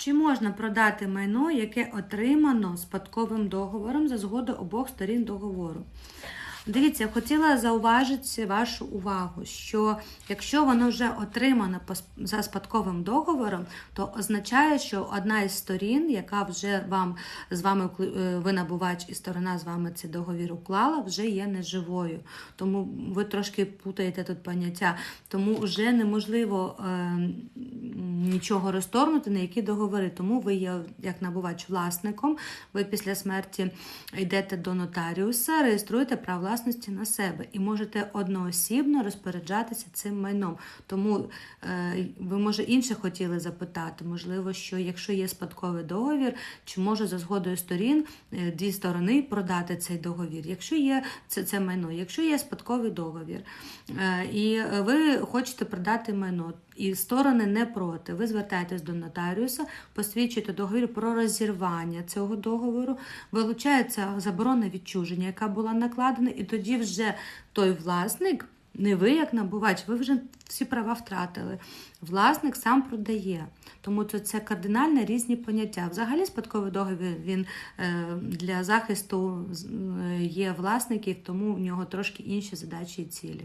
Чи можна продати майно, яке отримано спадковим договором за згоду обох сторін договору? Дивіться, я хотіла зауважити вашу увагу, що якщо воно вже отримано за спадковим договором, то означає, що одна із сторін, яка вже вам з вами е, ви набувач і сторона з вами цей договір уклала, вже є неживою. Тому ви трошки путаєте тут поняття. Тому вже неможливо е, нічого розторгнути, на які договори. Тому ви є як набувач власником. Ви після смерті йдете до нотаріуса, реєструєте право власності на себе і можете одноосібно розпоряджатися цим майном. Тому е, ви, може, інше хотіли запитати. Можливо, що якщо є спадковий договір, чи може за згодою сторін е, дві сторони продати цей договір? Якщо є це, це майно, якщо є спадковий договір, е, і ви хочете продати майно. І сторони не проти. Ви звертаєтесь до нотаріуса, посвідчуєте договір про розірвання цього договору, вилучається заборона відчуження, яка була накладена, і тоді вже той власник, не ви як набувач, ви вже всі права втратили. Власник сам продає. Тому це, це кардинально різні поняття. Взагалі, спадковий договір він е, для захисту е, є власників, тому в нього трошки інші задачі і цілі.